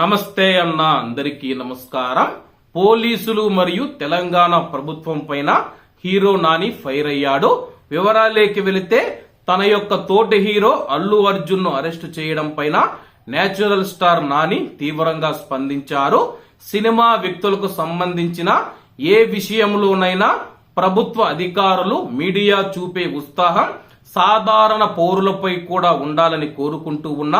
నమస్తే అన్న అందరికీ నమస్కారం. పోలీసులు మరియు తెలంగాణ ప్రభుత్వం పైన హీరో నాని ఫైర్ అయ్యాడు. వివరాలేకి వెళితే తన యొక్క తోటి హీరో అల్లు అర్జున్ను అరెస్టు చేయడం పైన నేచురల్ స్టార్ నాని తీవ్రంగా స్పందించారు. సినిమా వ్యక్తులకు సంబంధించిన ఏ విషయంలోనైనా ప్రభుత్వ అధికారులు మీడియా చూపే ఉత్సాహం సాధారణ పౌరులపై కూడా ఉండాలని కోరుకుంటూ ఉన్న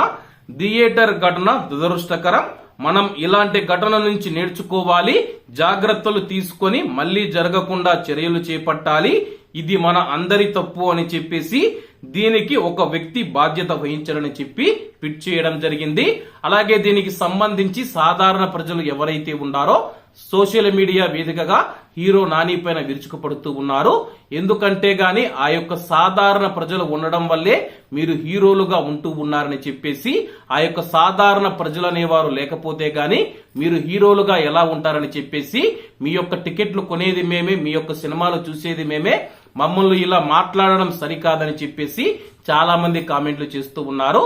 థియేటర్ ఘటన దురదృష్టకరం. మనం ఇలాంటి ఘటన నుంచి నేర్చుకోవాలి జాగ్రత్తలు తీసుకొని మళ్ళీ జరగకుండా చర్యలు చేపట్టాలి. ఇది మన అందరి తప్పు అని చెప్పేసి దీనికి ఒక వ్యక్తి బాధ్యత వహించాలని చెప్పి ట్వీట్ చేయడం జరిగింది. అలాగే దీనికి సంబంధించి సాధారణ ప్రజలు ఎవరైతే ఉన్నారో సోషల్ మీడియా వేదికగా హీరో నాని పైన విరుచుకుపడుతూ ఉన్నారు. ఎందుకంటే గాని ఆ యొక్క సాధారణ ప్రజలు ఉండడం వల్లే మీరు హీరోలుగా ఉంటూ ఉన్నారని చెప్పేసి ఆ యొక్క సాధారణ ప్రజలు అనేవారు లేకపోతే గాని మీరు హీరోలుగా ఎలా ఉంటారని చెప్పేసి మీ యొక్క టికెట్లు కొనేది మేమే మీ యొక్క సినిమాలు చూసేది మేమే మమ్మల్ని ఇలా మాట్లాడడం సరికాదని చెప్పేసి చాలా మంది కామెంట్లు చేస్తూ ఉన్నారు.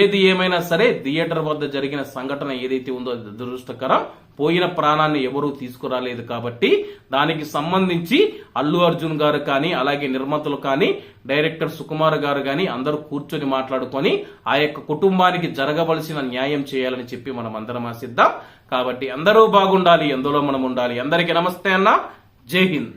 ఏది ఏమైనా సరే థియేటర్ వద్ద జరిగిన సంఘటన ఏదైతే ఉందో అది దురదృష్టకరం. పోయిన ప్రాణాన్ని ఎవరూ తీసుకురాలేదు కాబట్టి దానికి సంబంధించి అల్లు అర్జున్ గారు కానీ అలాగే నిర్మాతలు కానీ డైరెక్టర్ సుకుమార్ గారు కానీ అందరూ కూర్చొని మాట్లాడుకొని ఆ యొక్క కుటుంబానికి జరగవలసిన న్యాయం చేయాలని చెప్పి మనం అందరం ఆశిద్దాం. కాబట్టి అందరూ బాగుండాలి ఎందులో మనం ఉండాలి. అందరికీ నమస్తే అన్న. జై హింద్.